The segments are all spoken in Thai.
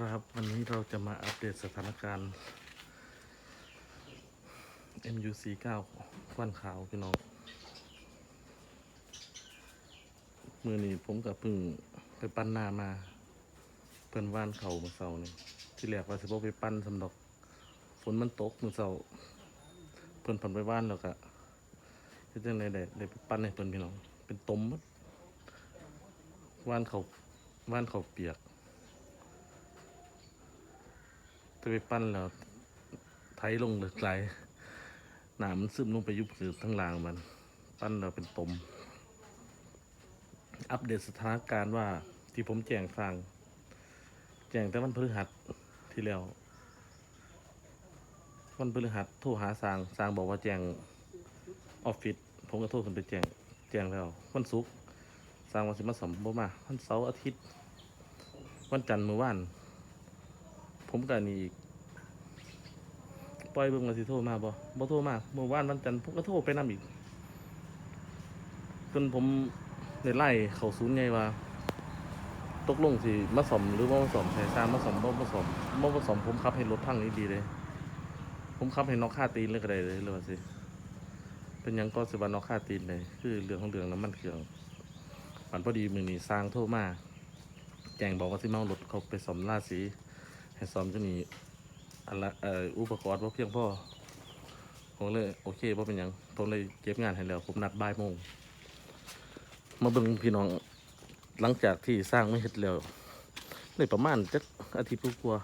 ครับ วันนี้เราจะมาอัปเดตสถานการณ์ MUC 9ควันขาวพี่น้อง มือนี้ผมกับพึ่งไปปั้นนามา เพิ่นว่านเขาเมื่อเสาร์นี่ที่แรกว่าสิบ่ไปปั้นสำดอก ฝนมันตกเมื่อเสาร์เพิ่นผ่นไปว่านแล้วก็เฮ็ดจังไดได้ได้ไปปั้นให้เพิ่นพี่น้อง เป็นตมหมดว่านเขาว่านเขาเปียก จะ ไปปั้นแล้วไทยลงเหลือไกลหนามันซึมลงไปยุบผือทั้งรางมัน ปั้นแล้วเป็นตม อัปเดตสถานการณ์ว่าที่ผมแจ้งฟังแจ้งแต่วันพฤหัสที่แล้ววันพฤหัสโทรหาสางสางบอกว่าแจ้งออฟฟิศผมก็โทรขึ้นไปแจ้งแจ้งแล้ววันศุกร์สางวันสิมาสมบ่มาวันเสาร์อาทิตย์ วันจันทร์มื้อวาน ผมกับนี่อีกปล่อยเบิ่งมาสิโทรมาบ่บ่โทรมาเมื่อวานวันจันทร์ผมก็โทรไปนํอีกจนผมได้ไล่เขาศูนย์ใหญ่ว่า ตกลงสิมาสมหรือว่ามาสมใช้สร้ามาสมบ่มาสมบ่มาสมผมขับให้รถพังนี่ดีเลย ผมขับให้นอกค่าตีนเลยก็ได้เลยเลยว่าสิ เป็นหยังก็สิว่านอกค่าตีนเลยคือเรื่องของเรื่องน้ำมันเครื่องมันพอดีมือนี้สร้างโทรมาแจ้งบอกว่าสิเมารถเขาไปสมราศี ให้ซ้อมจะมีอันละอุปกรณ์ว่าเพียงพอผมเลยโอเคว่าเป็นยังผมเลยเก็บงานให้แล้ว ผมนัดบ่ายโมงมาเบิ่งพี่น้องหลังจากที่สร้างไม่เห็ดแล้วในประมาณจ็ดอาทิตย์กว่า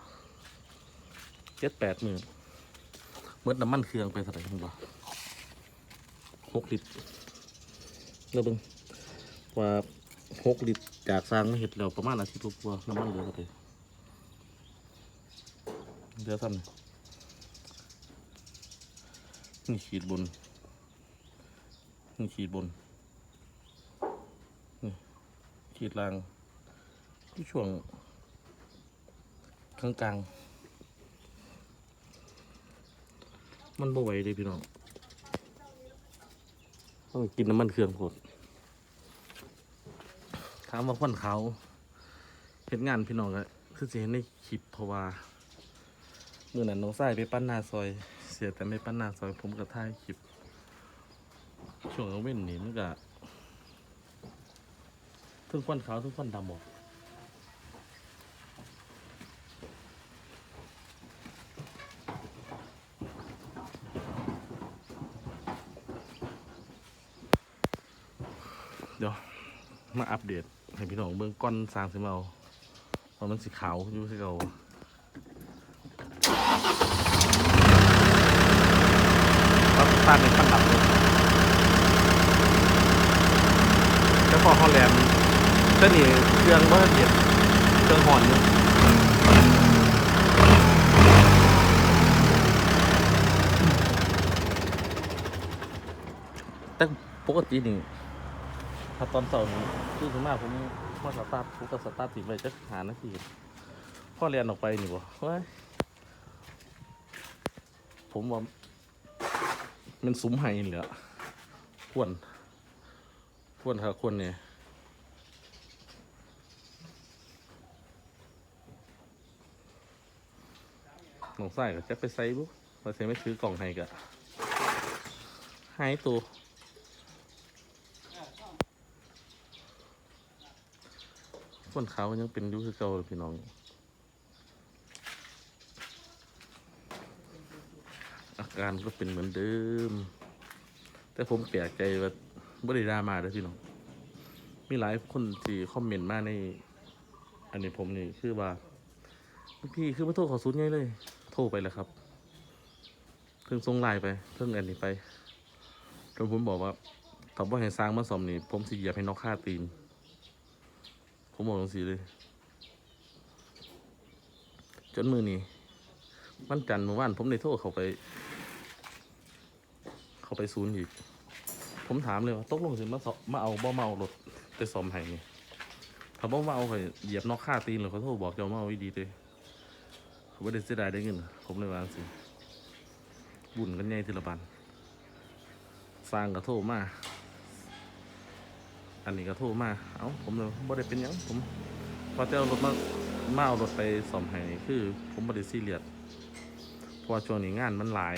เจ็ดแปดหมื่นเมื่อน้ำมันเครื่องไปเท่าไหร่คุณบ่หกลิตรแล้วเบิ่งว่าหกลิตรจากสร้างไม่เห็ดแล้วประมาณอาทิตย์กว่าน้ำมันเหลือเท่าไหร่ เดี๋ยวทำนี่ขีดบน นี่ขีดบน นี่ขีดล่างที่ช่วงกลางกลางมันบ่ไหวเลยพี่น้องต้องกินน้ำมันเครื่องโคตรถามว่าควันเขาเห็นงานพี่น้องก็คือจะเห็นในคลิปเพราะว่า มื่อนั้นน้องสายไปปั้นหน้าซอย เสียแต่ไม่ปั้นหน้าซอย ผมก็ถ่ายคลิป ช่วงเว้นนี่มันก็ทุกควันขาวทุกควันดำหมดเดี๋ยว มาอัปเดตให้พี่น้องเบื้องก้อนสร้างสิมาเอาเพราะมันสีขาวอยู่ที่เรา ครับตาเป็นขั้นดับเลยแล้วพอฮอลแลนด์เส้นนี้เครื่องว่าละเอียดเครื่องหอนอยู่แต่ปกตินี่ถ้าตอนเสาร์นี้คือส่วนมากผมมาสตาร์ทผมก็สตาร์ทติดไว้จะหานาทีพ่อเรียนออกไปนี่บ่เฮ้ย ผมว่า มันซุ้มไห้นี่แหละควรควรค่ะควรเนี่ยน้องใส่ก็จะไปใส่บุเราเสียไม่ซื้อกล่องให้กะหายตัวคนเขายังเป็นยูคือเก่าเลยพี่น้อง อาการก็เป็นเหมือนเดิม แต่ผมแปลกใจว่าบริดรามาเด้อพี่น้อง มีหลายคนที่คอมเมนต์มาใน อันนี้ผมนี่คือว่าพี่คือมาโทรขอศูนย์ไงเลย โทรไปแล้วครับเพิ่งส่งไลน์ไปเพิ่งอันนี้ไปแล้วผมบอกว่าถ้าว่าให้สร้างมาสอมนี่ ผมสิเหยียบให้นอกค่าตีน ผมบอกตรงสีเลย จนมือนี้วันจันทร์เมื่อวานผมได้โทรเขาไป เขาไปศูนย์อีก ผมถามเลยว่าตกลงสิมาสอมาเอาบ่มาเอารถไปซ่อมให้นี่ถ้าบ่มาเอาเขาเหยียบนอกค่าตีนเลยเขาโทรบอกเจ้ามาเอาดีเลยเขาไม่ได้เสียดายได้เงินผมเลยวาจั่งสิบุญกันใหญ่ทีละบันสร้างก็โทรมาอันนี้ก็โทรมาเอ้าผมเลยบ่ได้เป็นยังผมพอจะเอารถมามาเอารถไปซ่อมให้คือ ผมบ่ได้ซีเรียสเพราะช่วงนี้งานมันหลาย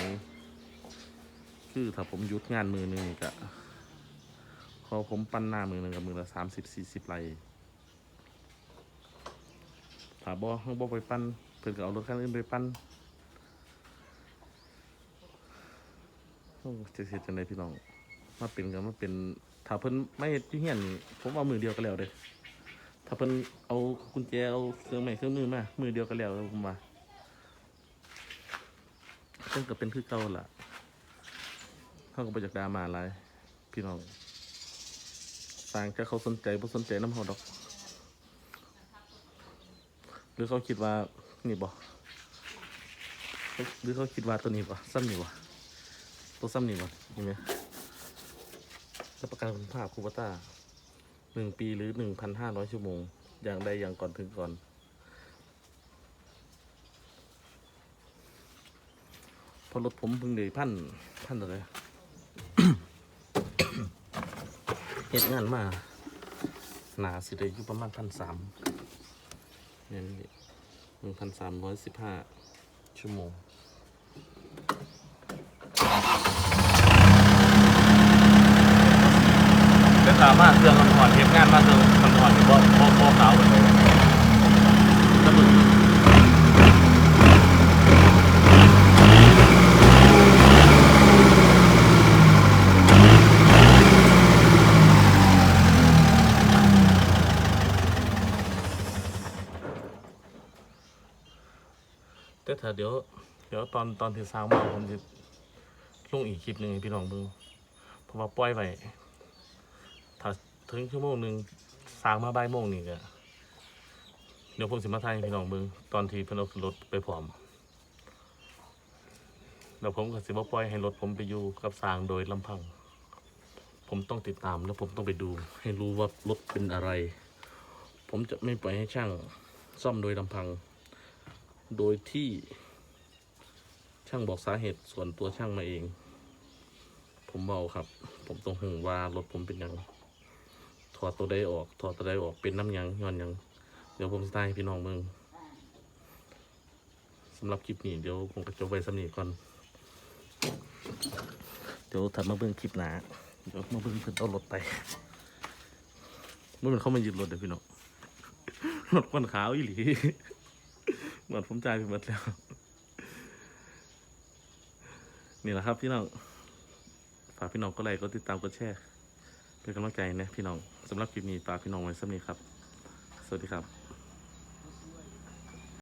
คือถ้าผมหยุดงานมือหนึ่งก็พอผมปั้นหน้ามือหนึ่งกับมือละสามสิบสี่สิบไรถ้าบ่บ่ไปปั้นเพิ่นก็เอารถคันอื่นไปปั้นโอ้จะเสียจังไดพี่น้อง มาเป็นกันมาเป็นถ้าเพิ่นไม่เฮ็ดอยู่เฮียนนี่ผมเอามือเดียวก็แล้วเด้ถ้าเพิ่นเอากุญแจเอาเครื่องไม้เครื่องมือมามือเดียวก็แล้วผมว่าเพิ่นก็เป็นคือเก่าล่ะ เขาก็บ่จากดรามาหลายพี่น้องต่างจากเขาสนใจบ่สนใจน้ำเฮาดอก หรือเขาคิดว่านี่บ่หรือเขาคิดว่าตัวนี้บ่ซ้ำนี่บ่ตัวซ้ำนี่บ่นี่ไหมรับประกันคุณภาพคูปต้าหนึ่งปีหรือหนึ่งพันห้าร้อยชั่วโมง อย่างใดอย่างก่อนถึงก่อนพอรถผมเพิ่งได้พันพันอะไร เหตุงานมาหนาสิได้อยู่ประมาณพันสามเนี่ยหนึ่งพันสามร้อยสิบห้าชั่วโมงก็สามารถเครื่องคอนถอนเทปงานมาเครื่องคอนถอนหรือว่าโบโบขาวไปเลย แต่ถ้าเดี๋ยวเดี๋ยวตอนตอนที่สร้างมาผมจะลงอีกคลิปหนึ่งให้พี่น้องดูเพราะว่าปล่อยไว้ถ้าถึงชั่วโมงหนึ่งสร้างมาบ่ายโมงนี่ก็เดี๋ยวผมสิมาไทยให้พี่น้องเบิ่งตอนที่เพิ่นเอาขึ้นรถไปพร้อมแล้วผมก็สิบ่ปล่อยให้รถผมไปอยู่กับสร้างโดยลำพัง ผมต้องติดตามแล้วผมต้องไปดู ให้รู้ว่ารถเป็นอะไร ผมจะไม่ปล่อยให้ช่างซ่อมโดยลำพัง โดยที่ช่างบอกสาเหตุส่วนตัวช่างมาเอง ผมเบาครับ ผมต้องหงว่ารถผมเป็นยังถอดตัวใดออก ถอดตัวใดออกเป็นน้ำยังย้อนยังเดี๋ยวผมจะได้ให้พี่น้องมืองสำหรับคลิปนี้เดี๋ยวผมก็จบไว้สำนีก่อน เดี๋ยวถัดมาเบิ่งคลิปหนาเดี๋ยวมาเบิ่งเพิ่นเอารถไปเมื่อมันเข้ามายึดรถเดี๋ยวพี่น้องรถควันขาวอีหลี หมดผมจ่ายไปหมดแล้ว นี่แหละครับพี่น้อง ฝากพี่น้องก็ไลค์ก็ติดตามก็แชร์เป็นกำลังใจนะพี่น้องสำหรับคลิปนี้ฝากพี่น้องไว้สักนี้ครับ สวัสดีครับ